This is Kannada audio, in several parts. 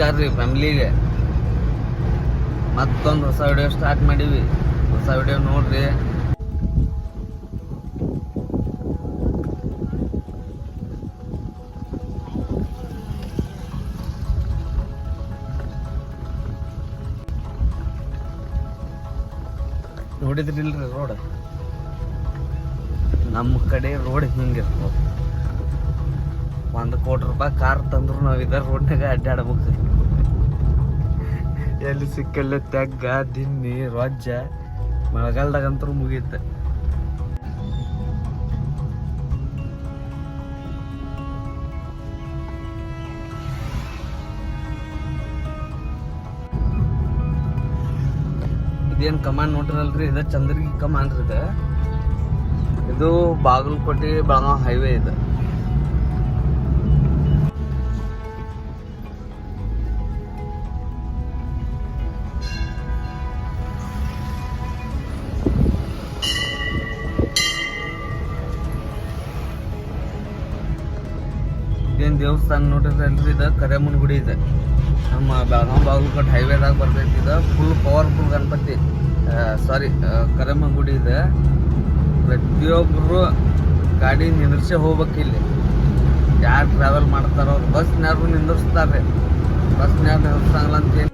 ನಮಸ್ಕಾರ ರೀ, ಫ್ಯಾಮ್ಲಿಗೆ. ಮತ್ತೊಂದು ಹೊಸ ವಿಡಿಯೋ ಸ್ಟಾರ್ಟ್ ಮಾಡೀವಿ. ಹೊಸ ವಿಡಿಯೋ ನೋಡ್ರಿ. ನೋಡಿದ್ರಿಲ್ರಿ ರೋಡ್ ನಮ್ಮ ಕಡೆ ರೋಡ್ ಹಿಂಗಿರ್ತದ ಒಂದು ಕೋಟಿ ರೂಪಾಯಿ ಕಾರ್ ತಂದ್ರು ನಾವು ಇದ ರೋಡ್ನಾಗ ಅಡ್ಡಾಡ್ಬೇಕು. ಎಲ್ಲಿ ಸಿಕ್ಕಲ್ಲ ತೆಗ್ಗ, ದಿನ್ನಿ, ರೊಜ್ಜ. ಮಳೆಗಾಲದಾಗಂತೂ ಮುಗಿಯುತ್ತೆ. ಇದೇನು ಕಮಾಂಡ್ ನೋಡ್ರಲ್ರಿ? ಇದ ಚಂದ್ರಗಿ ಕಮಾಂಡ್ ಇದೆ ಇದು ಇದು ಬಾಗಲಕೋಟೆ, ಬೆಳಗಾವ್ ಹೈವೇ ಇದೆ. ಇದೇನು ದೇವಸ್ಥಾನ ನೋಡಿದ್ರೆ ಅಲ್ರಿ ಇದು ಕರೆಮನ್ ಗುಡಿ ಇದೆ. ನಮ್ಮ ಬೆಳಗಾಂ ಬಾಗಲಕೋಟೆ ಹೈವೇದಾಗ ಬರ್ತೈತಿ ಇದು. Full powerful Ganapati. ಸಾರಿ ಕರೆಮನ್ ಗುಡಿ ಇದೆ. ಪ್ರತಿಯೊಬ್ಬರು ಗಾಡಿ ನಿಂದ್ರಿಸೇ ಹೋಗ್ಬೇಕು ಇಲ್ಲಿ. ಯಾರು ಟ್ರಾವೆಲ್ ಮಾಡ್ತಾರೋ ಬಸ್ನ್ಯಾರು ನಿಂದಿರ್ಸ್ತಾರೆ. ಬಸ್ನ್ಯಾರು ಅಂತ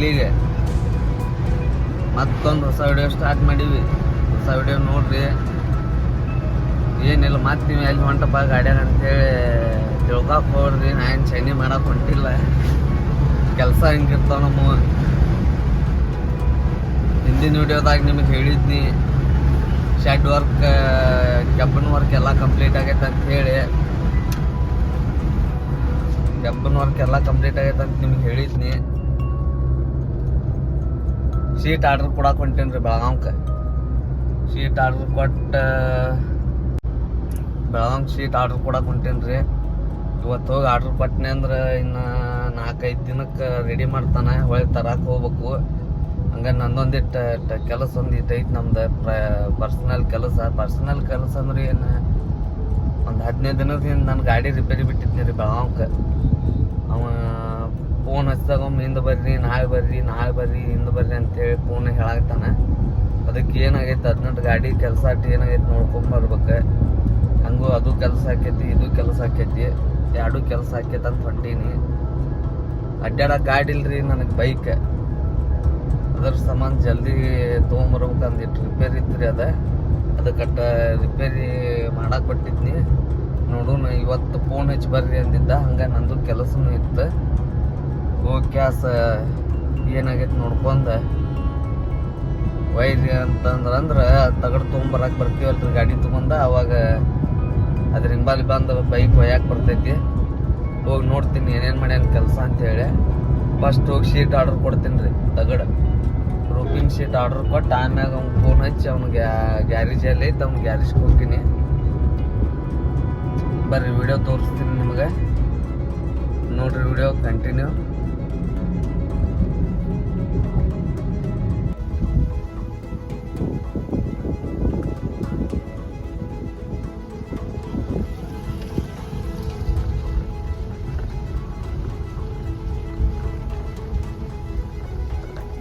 ಫ್ಯಾಮ್ಲಿಗೆ ಮತ್ತೊಂದು ಹೊಸ ವಿಡಿಯೋ ಸ್ಟಾರ್ಟ್ ಮಾಡೀವಿ ಹೊಸ ವಿಡಿಯೋ ನೋಡ್ರಿ. ಏನಿಲ್ಲ, ಮತ್ತೆ ನೀವು ಎಲ್ಲಿ ಹೊಂಟಪ್ಪ ಗಾಡ್ಯಾಗ ಅಂತೇಳಿ ತಿಳ್ಕೊಕ್ ಹೋಗ್ರಿ. ನಾ ಏನು ಚೈನಿ ಮಾಡಕ್ಕೆ ಹೊಂಟಿಲ್ಲ. ಕೆಲಸ ಹಿಂಗಿರ್ತಾವ ನಮ್ಮ ಹಿಂದಿನ ವಿಡಿಯೋದಾಗ ನಿಮಗೆ ಹೇಳಿದ್ನಿ. ಶೆಡ್ ವರ್ಕ್ ಕೆಬ್ಬನ್ ವರ್ಕ್ ಎಲ್ಲ ಕಂಪ್ಲೀಟ್ ಆಗೈತೆ ಅಂತ ಹೇಳಿ ಕೆಬ್ಬನ್ ವರ್ಕ್ ಎಲ್ಲ ಕಂಪ್ಲೀಟ್ ಆಗೈತೆ ಅಂತ ನಿಮ್ಗೆ ಹೇಳಿದ್ನಿ. ಶೀಟ್ ಆರ್ಡರ್ ಕೊಡಕ್ಕೆ ಹೊಂಟೇನಿ ರೀ ಬೆಳಗಾವ್ಕ. ಸೀಟ್ ಆರ್ಡರ್ ಕೊಟ್ಟು ಬೆಳಗಾಂ ಸೀಟ್ ಆರ್ಡರ್ ಕೊಡಕ್ಕೆ ಹೊಂಟೇನಿ ರೀ ಇವತ್ತು ಹೋಗಿ ಆರ್ಡರ್ ಕೊಟ್ಟನೆ ಅಂದ್ರೆ ಇನ್ನು ನಾಲ್ಕೈದು ದಿನಕ್ಕೆ ರೆಡಿ ಮಾಡ್ತಾನೆ, ಹೊಳೆ ತರಕ್ಕೆ ಹೋಗ್ಬೇಕು. ಹಂಗೆ ನಂದೊಂದಿಟ್ಟು, ಟ- ಕೆಲಸ ಒಂದಿಟ್ಟು ಐತಿ ನಮ್ದು ಪರ್ಸ್ನಲ್ ಕೆಲಸ. ಪರ್ಸ್ನಲ್ ಕೆಲಸ ಅಂದ್ರೆ ಏನು, ಒಂದು ಹದಿನೈದು ದಿನದಿಂದ ನನ್ನ ಗಾಡಿ ರಿಪೇರಿ ಬಿಟ್ಟಿದ್ನಿ ರೀ ಬೆಳಗಾಂಕ್ಕೆ ಅವ ಫೋನ್ ಹಚ್ಚಿದಾಗ ಒಮ್ಮೆ ಹಿಂದೆ ಬರ್ರಿ, ನಾಳೆ ಬರ್ರಿ ನಾಳೆ ಬರ್ರಿ, ಹಿಂದೆ ಬರ್ರಿ ಅಂತೇಳಿ ಫೋನ್ ಹೇಳಾಗ್ತಾನೆ ಅದಕ್ಕೆ ಏನಾಗೈತೆ, ಹದಿನೆಂಟು ಗಾಡಿ ಕೆಲಸ ಏನಾಗೈತೆ ನೋಡ್ಕೊಂಬರ್ಬೇಕು ಹಂಗೂ ಅದು ಕೆಲಸ ಆಕೈತಿ, ಇದು ಕೆಲಸ ಆಕೈತಿ, ಎರಡೂ ಕೆಲಸ ಆಕೈತೆ ಅಂತ ಹೊಂಟೀನಿ. ಅಡ್ಡಾಡಕ್ಕೆ ಗಾಡಿ ಇಲ್ರಿ ನನಗೆ ಬೈಕ್ ಅದ್ರ ಸಂಬಂಧ ಜಲ್ದಿ ತೊಗೊಂಬರ್ಬೇಕು ಅಂದಿಟ್ಟು ರಿಪೇರಿ ಇತ್ತು ಅದ. ಅದಕ್ಕಟ್ಟ ರಿಪೇರಿ ಮಾಡಕ್ಕೆ ಕೊಟ್ಟಿದ್ನಿ ನೋಡೋಣ, ಇವತ್ತು ಫೋನ್ ಹಚ್ಚಿ ಬರ್ರಿ ಅಂದಿದ್ದ, ಹಂಗೆ ನಂದು ಕೆಲಸನೂ ಇತ್ತು. ಹೋಗಿ ಏನಾಗೈತೆ ನೋಡ್ಕೊಂಡು. ಅಂತಂದ್ರೆ ಅಂದ್ರೆ ತೊಗೊಂಬರಕ್ಕೆ ತೊಗೊಂಬರಕ್ಕೆ ಬರ್ತೀವಲ್ರಿ ಗಾಡಿ ತೊಗೊಂಡ. ಅವಾಗ ಅದ್ರ ಹಿಂಬಾಲಿ ಬಂದು ಬೈಕ್ ಒಯ್ಯಾಕೆ ಬರ್ತೈತಿ. ಹೋಗಿ ನೋಡ್ತೀನಿ ಏನೇನು ಮಾಡ್ಯಾನ ಕೆಲಸ ಅಂತೇಳಿ. ಫಸ್ಟ್ ಹೋಗಿ ಶೀಟ್ ಆರ್ಡರ್ ಕೊಡ್ತೀನಿ ರೀ ತಗಡು. ರೂಪಿನ ಶೀಟ್ ಆರ್ಡರ್ ಕೊಟ್ಟು. ಆಮ್ಯಾಗ ಅವ್ನು ಫೋನ್ ಹಚ್ಚಿ ಅವ್ನಿಗೆ ಗ್ಯಾರೇಜ್ ಅಲ್ಲಿ ಐತೆ, ಅವ್ನು ಗ್ಯಾರೇಜ್ಗೆ ಹೋಗ್ತೀನಿ. ಬರ್ರಿ ವಿಡಿಯೋ ತೋರಿಸ್ತೀನಿ ನಿಮಗೆ. ನೋಡ್ರಿ ವಿಡಿಯೋ ಕಂಟಿನ್ಯೂ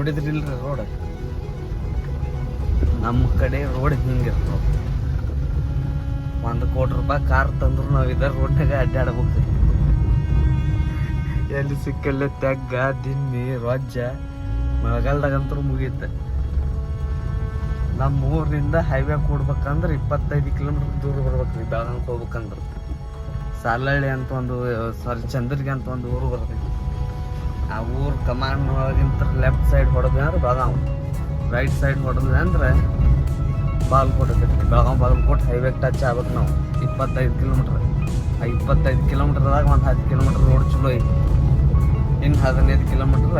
ನೋಡಿದ್ರಿಲ್ರಿ ರೋಡ್ ನಮ್ಮ ಕಡೆ ರೋಡ್ ಹಿಂಗಿರ್ತಾವ ಒಂದು ಕೋಟಿ ರೂಪಾಯಿ ಕಾರ್ ತಂದ್ರು ನಾವು ಇದ ರೋಡ್ನಾಗ ಅಡ್ಡಾಡ್ಬೇಕು. ಎಲ್ಲಿ ಸಿಕ್ಕಲ್ಲ ತೆಗ್ಗ ದಿನ್ನಿ ರೊಜ್ಜ. ಮಳೆಗಾಲದಾಗಂತೂ ಮುಗೀತ ನಮ್ಮ ಊರಿನಿಂದ ಹೈವೇ ಕೂಡ್ಬೇಕಂದ್ರೆ ಇಪ್ಪತ್ತೈದು ಕಿಲೋಮೀಟರ್ ದೂರ ಬರ್ಬೇಕ್ರಿ ಬೆಳಗಾಂಗೆ ಹೋಗ್ಬೇಕಂದ್ರೆ. ಸಾಲಹಳ್ಳಿ ಅಂತ ಒಂದು ಸಾರಿ ಚಂದ್ರಿಗೆ ಅಂತ ಒಂದು ಊರು ಬರ್ತೈತಿ. ಆ ಊರು ಕಮಾಂಡ್ ಒಳಗಿಂತ ಲೆಫ್ಟ್ ಸೈಡ್ ಹೊಡೆದ್ವಿ ಅಂದ್ರೆ ಬೆಳಗಾವ್. ರೈಟ್ ಸೈಡ್ ಹೊಡೆದ್ವಿ ಅಂದ್ರೆ ಬಾಲ್ಕೋಟ್ ಇರ್ತೈತಿ ಬೆಳಗಾವ್ ಬಾಲ್ಕೋಟ್ ಹೈವೇ ಟಚ್ ಆಗ್ಬೇಕು ನಾವು. ಇಪ್ಪತ್ತೈದು ಕಿಲೋಮೀಟ್ರ್ ಆ ಇಪ್ಪತ್ತೈದು ಕಿಲೋಮೀಟ್ರ್ದಾಗ ಒಂದು ಹತ್ತು ಕಿಲೋಮೀಟ್ರ್ ರೋಡ್ ಚಲೋ ಐತಿ. ಇನ್ನು ಹದಿನೈದು ಕಿಲೋಮೀಟ್ರ್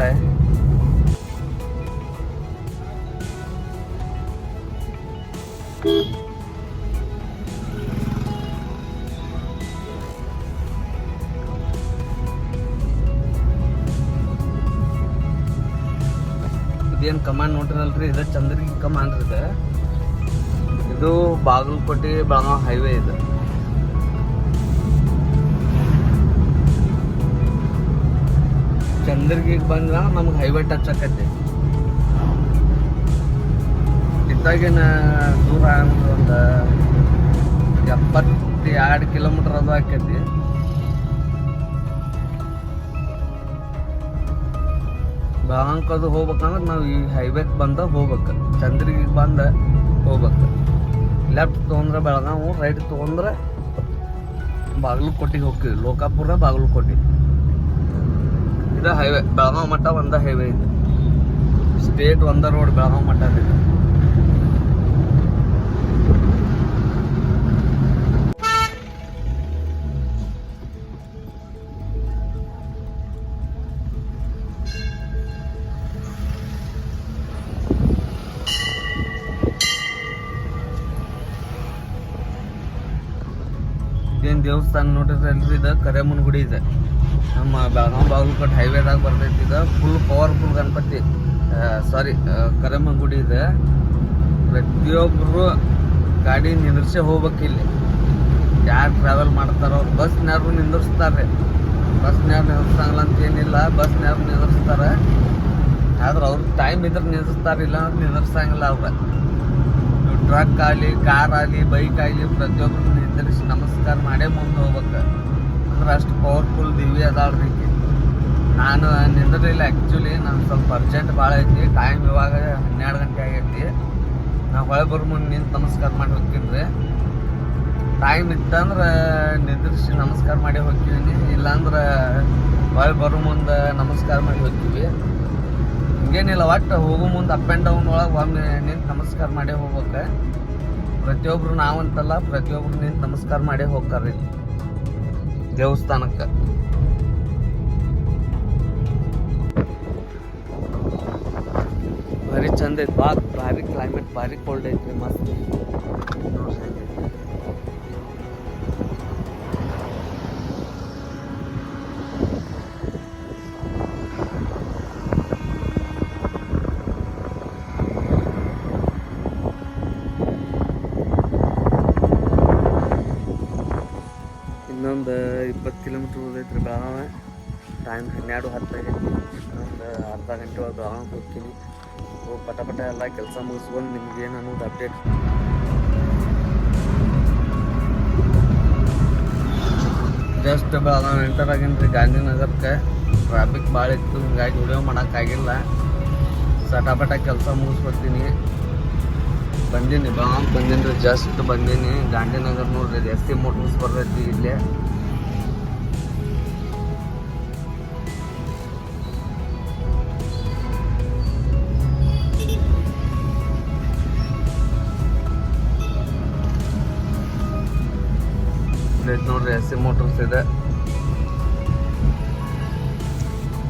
ಇದೇನು ಕಮಾಂಡ್ ನೋಡ್ರಿರಲ್ರಿ ಇದು ಚಂದ್ರಗಿ ಕಮಾಂಡ್ ಇದೆ. ಇದು ಬಾಗಲಕೋಟೆ ಬೆಳಗಾವ್ ಹೈವೇ ಇದೆ. ಚಂದ್ರಗಿಗೆ ಬಂದ್ರ ನಮ್ಗೆ ಹೈವೇ ಟಚ್ ಆಕೈತಿ ಇದ್ದಾಗಿನ ದೂರ ಒಂದು ಎಪ್ಪತ್ತೆರಡು ಕಿಲೋಮೀಟರ್ ಅದು ಆಕೈತಿ ಬೆಳಗಾಂಕ್ ಅದು ಹೋಗ್ಬೇಕಂದ್ರೆ ನಾವು ಈ ಹೈವೇಗೆ ಬಂದ ಹೋಗ್ಬೇಕು. ಚಂದ್ರಿಗೆ ಬಂದ ಹೋಗ್ಬೇಕು. ಲೆಫ್ಟ್ ತೊಗೊಂಡ್ರೆ ಬೆಳಗಾವು ರೈಟ್ ತೊಗೊಂಡ್ರೆ ಕೊಟ್ಟಿಗೆ ಹೋಗ್ತೀವಿ. ಲೋಕಾಪುರ, ಬಾಗಲಕೋಟೆ. ಇದು ಹೈವೇ ಬೆಳಗಾವ್ ಮಟ್ಟ ಒಂದ ಹೈವೇ ಇದೆ. ಸ್ಟೇಟ್ ಒಂದ ರೋಡ್ ಬೆಳಗಾವ್ ಮಟ್ಟ ಇದೆ. ದೇವಸ್ಥಾನ ನೋಡಿದ್ರೆ ಎಲ್ರಿ ಇದು, ಕರೇಮನ್ ಗುಡಿ ಇದೆ. ನಮ್ಮ ಬೆಳಗಾವ್ ಬಾಗಲಕೋಟೆ ಹೈವೇದಾಗ ಬರ್ತೈತಿ ಇದು. Full powerful Ganapati. ಸಾರಿ ಕರೇಮನ್ ಗುಡಿ ಇದೆ. ಪ್ರತಿಯೊಬ್ಬರು ಗಾಡಿ ನಿಂದ್ರಿಸೇ ಹೋಗ್ಬೇಕು ಇಲ್ಲಿ. ಯಾರು ಟ್ರಾವೆಲ್ ಮಾಡ್ತಾರೋ ಬಸ್ನ್ಯಾರು ನಿಂದಿರ್ಸ್ತಾರೆ. ಬಸ್ನ್ಯಾರು ನಿಂದಿರ್ಸಂಗಿಲ್ಲ ಅಂತ ಏನಿಲ್ಲ ಬಸ್ನ್ಯಾರು ನಿಂದಿರ್ಸ್ತಾರೆ. ಆದ್ರೆ ಅವ್ರ ಟೈಮ್ ಇದ್ರೆ ನಿಂದಿರ್ತಾರೆ ಇಲ್ಲ ಅಂದ್ರೆ ನಿಂದಿರ್ಸಂಗಿಲ್ಲ ಅವ್ರ ಟ್ರಕ್ ಆಗಲಿ ಕಾರ್ ಆಗಲಿ ಬೈಕ್ ಆಗಲಿ ಪ್ರತಿಯೊಬ್ಬರು ನಿಂದಿರಿಸಿ ನಮಸ್ಕಾರ ಮಾಡೇ ಮುಂದೆ ಹೋಗ್ಬೇಕು. ಅಂದ್ರೆ ಅಷ್ಟು ಪವರ್ಫುಲ್ ದಿವ್ಯ ಅದಾಳ್ರಿ ನಾನು ನಿಂದ್ರಿಲ್ಲ ಆ್ಯಕ್ಚುಲಿ ನಾನು ಸ್ವಲ್ಪ ಅರ್ಜೆಂಟ್ ಭಾಳ ಐತಿ. ಟೈಮ್ ಇವಾಗ ಹನ್ನೆರಡು ಗಂಟೆ ಆಗೈತಿ. ನಾ ಹೊಳೆ ಬರೋ ಮುಂದೆ ನಿಂತು ನಮಸ್ಕಾರ ಮಾಡಿ ಹೋಗ್ತೀನಿ ಟೈಮ್ ಇತ್ತಂದ್ರೆ ನಿದ್ರಿಸಿ ನಮಸ್ಕಾರ ಮಾಡಿ ಹೋಗ್ತೀನಿ ಇಲ್ಲಾಂದ್ರೆ ಹೊಳೆ ಬರು ಮುಂದೆ ನಮಸ್ಕಾರ ಮಾಡಿ ಹೋಗ್ತೀವಿ. ಹಿಂಗೇನಿಲ್ಲ, ಒಟ್ಟು ಹೋಗೋ ಮುಂದೆ ಅಪ್ ಆ್ಯಂಡ್ ಡೌನ್ ಒಳಗೆ ಒಮ್ಮೆ ನಿಂತು ನಮಸ್ಕಾರ ಮಾಡೇ ಹೋಗ್ಬೇಕು. ಪ್ರತಿಯೊಬ್ರು ನಾವಂತಲ್ಲ, ಪ್ರತಿಯೊಬ್ರು ನಿಂತು ನಮಸ್ಕಾರ ಮಾಡಿ ಹೋಗ್ತಾರ್ರಿ. ದೇವಸ್ಥಾನಕ್ಕೆ. ಭಾರಿ ಚಂದ ಐತಿ, ಭಾರಿ ಕ್ಲೈಮೇಟ್ ಭಾರಿ ಕೋಲ್ಡ್ ಐತ್ರಿ, ಮಸ್ತ್. ಇಪ್ಪತ್ತು ಕಿಲೋಮೀಟ್ರ್ ಉಳಿದೈತ್ರಿ ಬೆಳಗಾವ ಟೈಮ್ ಹನ್ನೆರಡು ಹತ್ತು ಇನ್ನೊಂದು ಅರ್ಧ ಗಂಟೆ ಒಳಗೆ ಬೆಳಗಾವ್ ಹೋಗ್ತೀನಿ. ಹೋಗಿ ಪಟ ಪಟ ಎಲ್ಲ ಕೆಲಸ ಮುಗಿಸ್ಕೊಂಡು ನಿಮ್ಗೆ ಏನು ಅನ್ನೋದು ಅಪ್ಡೇಟ್ ಜಸ್ಟ್ ಬೆಳಗಾವ್ ಎಂಟರ್ ಆಗಿನ್ರಿ ಗಾಂಧಿನಗರಕ್ಕೆ. ಟ್ರಾಫಿಕ್ ಭಾಳ ಇತ್ತು, ಹಿಂಗಾಗಿ ವಿಡಿಯೋ ಮಾಡೋಕ್ಕಾಗಿಲ್ಲ. ಸಟಾಪಟ ಕೆಲಸ ಮುಗಿಸ್ಕೊಡ್ತೀನಿ ಬಂದೀನಿ ಬೆಳಗಾವ್ ಬಂದೀನಿ ರೀ ಜಸ್ಟ್ ಬಂದೀನಿ. ಗಾಂಧಿನಗರ್ ನೋಡ್ರಿ, ಎಸ್ ಟಿ ಮೋಟರ್ಸ್ ಬರ್ತೈತಿ ಇಲ್ಲೇ. ಇಲ್ಲೈತ್ ನೋಡ್ರಿ S C Motors S.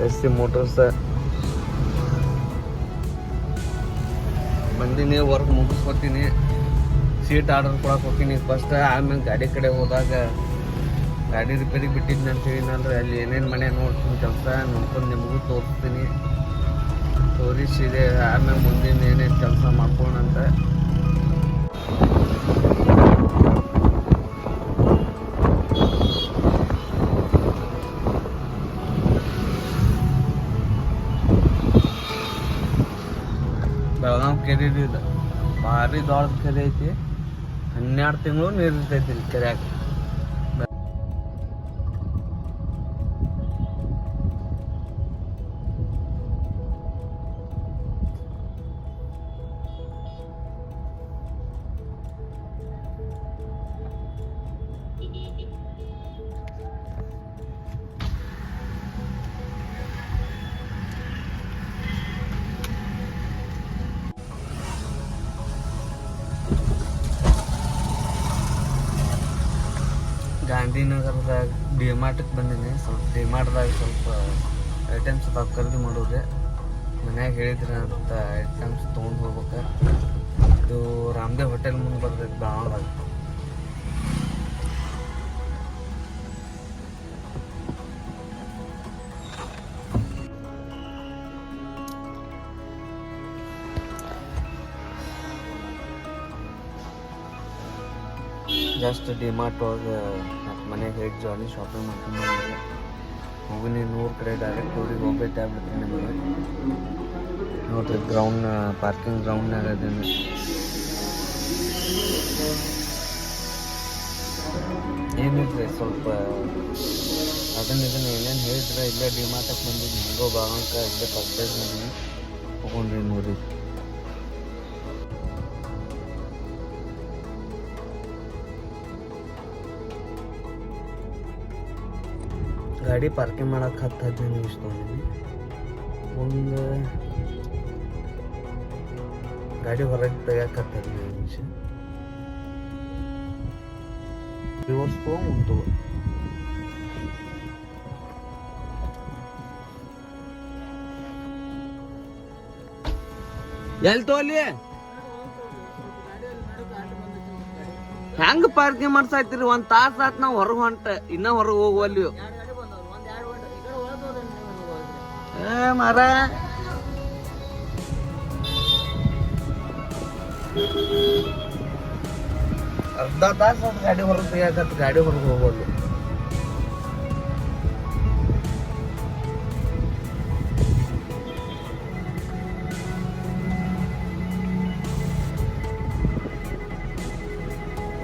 C C ಮೋಟರ್ಸ್ ಬಂದೀನಿ ವರ್ಕ್ ಮುಗಿಸ್ಕೊತೀನಿ. ಸೀಟ್ ಆರ್ಡರ್ ಕೊಡಕ್ಕೆ ಹೋಗ್ತೀನಿ. ಫಸ್ಟ್ ಆಮೇಲೆ ಗಾಡಿ ಕಡೆ ಹೋದಾಗ ಗಾಡಿ ರಿಪೇರಿಗೆ ಬಿಟ್ಟಿದ್ನ ಅಂತ ಹೇಳಿನಲ್ರಿ ಅಲ್ಲಿ ಏನೇನು ಮನೆ ನೋಡ್ತೀನಿ ಕೆಲಸ ನೋಡ್ಕೊಂಡು ನಿಮಗೂ ತೋರಿಸ್ತೀನಿ. ತೋರಿಸಿದೆ ಆಮೇಲೆ ಮುಂದಿನ ಏನೇನು ಕೆಲಸ ಮಾಡ್ಕೊಳ್ಳೋಣಂತ ಕೆರೆ ಇದು ಭಾರಿ ದೊಡ್ಡ ಕೆರೆ ಐತಿ. ಹನ್ನೆರಡು ತಿಂಗಳು ನೀರು ಇರ್ತೈತಿ ಇಲ್ಲಿ ಕೆರೆಯಾಗ. ಗಾಂಧಿನಗರದಾಗ ಡಿ ಮಾರ್ಟ್ಗೆ ಬಂದೀನಿ. ಸ್ವಲ್ಪ ಡಿ ಮಾರ್ಟ್ದಾಗ ಸ್ವಲ್ಪ ಐಟಮ್ಸ್ ಅದಾವ ಖರೀದಿ ಮಾಡೋದೆ. ಮನ್ಯಾಗ ಹೇಳಿದ್ರಿ ಅಂತ ಐಟಮ್ಸ್ ತೊಗೊಂಡು ಹೋಗ್ಬೇಕು. ಇದು ರಾಮದೇವ್ ಹೋಟೆಲ್ ಮುಂದೆ ಬರ್ತೈತೆ ಬೆಳಗಾವ್ದಾಗ ಜಸ್ಟ್ ಡಿಮಾರ್ಟ್ ಒಳಗೆ ಮನೆಗೆ ಹೇಗೆ ಜಾಲಿ ಶಾಪಿಂಗ್ ಮಾಡ್ಕೊಂಡು ಬಂದಿದ್ದೆ ಹೋಗಿನಿ ನೂರು ಕಡೆ ಡೈರೆಕ್ಟ್ ಊರಿಗೆ ಹೋಗ್ಬೇಕಾಗ್ಬಿಡ್ತೀನಿ ನಿಮಗೆ ನೋಡ್ರಿ ಗ್ರೌಂಡ್ ಪಾರ್ಕಿಂಗ್ ಗ್ರೌಂಡ್ನಾಗ ಅದೀನಿ ಏನಿಲ್ರಿ ಸ್ವಲ್ಪ ಅದನ್ನ ಇದನ್ನ ಏನೇನು ಹೇಳಿದ್ರೆ ಇಲ್ಲೇ ಡಿಮಾರ್ಟಕ್ಕೆ ಬಂದಿದ್ದು ಹೆಂಗೋ ಭಾಗಂಕ ಇಲ್ಲೇ ಪರ್ಚೇಸ್ ಮಾಡೀನಿ ತೊಗೊಂಡ್ರಿ ನೋಡಿ ಗಾಡಿ ಪಾರ್ಕಿಂಗ್ ಮಾಡೋಕೆ ಹತ್ತು ಹದಿನೈದು ನಿಮಿಷ ತೊಗೊಂಡಿನಿ ಒಂದು ಗಾಡಿ ಹೊರಗೆ ತೆಗಿಯಕ್ಕೆ ಹತ್ತು ಹದಿನೈದು ನಿಮಿಷ. ರಿವರ್ಸ್ ಉಂಟು. ಎಲ್ಲಿ ತೋಲಿ? ಹೆಂಗ್ ಪಾರ್ಕಿಂಗ್ ಮಾಡ್ಸಾಯ್ತಿರಿ ಒಂದ್ ತಾಸ ಆತ್ ನಾವ್ ಹೊರಗ್ ಹೊಂಟ. ಇನ್ನ ಹೊರಗ್ ಹೋಗುವಲ್ಲಿ ಮಾರ. ಅರ್ಧ ತಾಸು ಗಾಡಿ ಹೊರಗೆ ತೆಗಿಯಾಕತ್ ಗಾಡಿ ಹೊರಗೆ ಹೋಗೋದು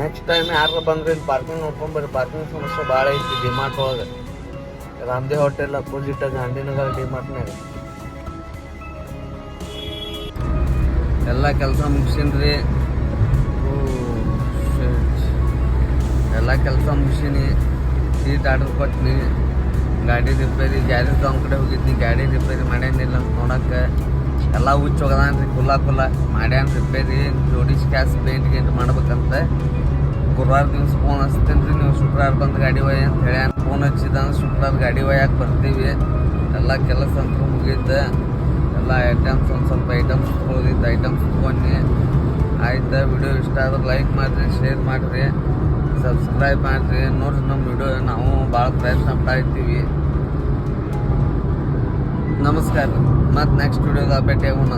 ನೆಕ್ಸ್ಟ್ ಟೈಮ್ ಯಾರು ಬಂದ್ರೆ ಇಲ್ಲಿ ಪಾರ್ಕಿಂಗ್ ನೋಡ್ಕೊಂಡ್ ಬರ್ರಿ ಪಾರ್ಕಿಂಗ್ ಸಮಸ್ಯೆ ಭಾಳ ಐತಿ ಡಿಮಾರ್ಟ್ ಒಳಗೆ. ರಾಮದೇವ್ ಹೋಟೆಲ್ ಅಪೋಸಿಟ್ ಗಾಂಧಿನಗರ ಡಿಮಾರ್ಟ್ನಾಗ ಎಲ್ಲ ಕೆಲಸ ಮುಗಿಸಿನ್ರಿ. ಎಲ್ಲ ಕೆಲಸ ಮುಗಿಸೀನಿ. ಸೀಟ್ ಆರ್ಡರ್ ಕೊಟ್ಟಿನಿ ಗಾಡಿ ರಿಪೇರಿ, ಗ್ಯಾರೇಜ್ ಅವ್ನ ಕಡೆ ಹೋಗಿದ್ನಿ. ಗಾಡಿ ರಿಪೇರಿ ಮಾಡ್ಯಾನಿಲ್ಲ ಅಂತ ನೋಡಕ್ಕೆ. ಎಲ್ಲ ಹುಚ್ಚ ಹೋಗದಾನ್ರಿ. ಕುಲ್ಲ ಕುಲ್ಲ. ಮಾಡ್ಯಾನ ರಿಪೇರಿ. ಜೋಡಿಸ್ ಕ್ಯಾಸ್ ಪೇಂಟ್ ಗೇಂಟ್ ಮಾಡ್ಬೇಕಂತ. ಗುರುವಾರ ದಿವಸ ಫೋನ್ ಹಚ್ತೇನೆ ರೀ, ನೀವು ಶುಕ್ರವಾರ ಬಂದು ಗಾಡಿ ಒಯ್ಯ ಅಂತ ಹೇಳಿ. ಫೋನ್ ಹಚ್ಚಿದ ಶುಕ್ರವಾರ ಗಾಡಿ ಒಯ್ಯಕ್ಕೆ ಬರ್ತೀವಿ. ಎಲ್ಲ ಕೆಲಸ ಅಂತೂ ಮುಗೀತ. ಎಲ್ಲ ಐಟಮ್ಸ್ ಒಂದು ಸ್ವಲ್ಪ ಐಟಮ್ಸ್ ತೊಗೊಳಿದ್ದು ಐಟಮ್ಸ್ ತೊಗೊಂಡು ಆಯ್ತು ವಿಡಿಯೋ ಇಷ್ಟ ಆದ್ರೆ ಲೈಕ್ ಮಾಡಿರಿ ಶೇರ್ ಮಾಡಿರಿ. ಸಬ್ಸ್ಕ್ರೈಬ್ ಮಾಡಿರಿ. ನೋಡ್ರಿ ನಮ್ಮ ವಿಡಿಯೋ ನಾವು ಭಾಳ ಪ್ರಯತ್ನ ಪಡ್ತೀವಿ. ನಮಸ್ಕಾರ ಮತ್ತು ನೆಕ್ಸ್ಟ್ ವಿಡಿಯೋದಾಗ ಭೇಟಿಯಾಗೋಣ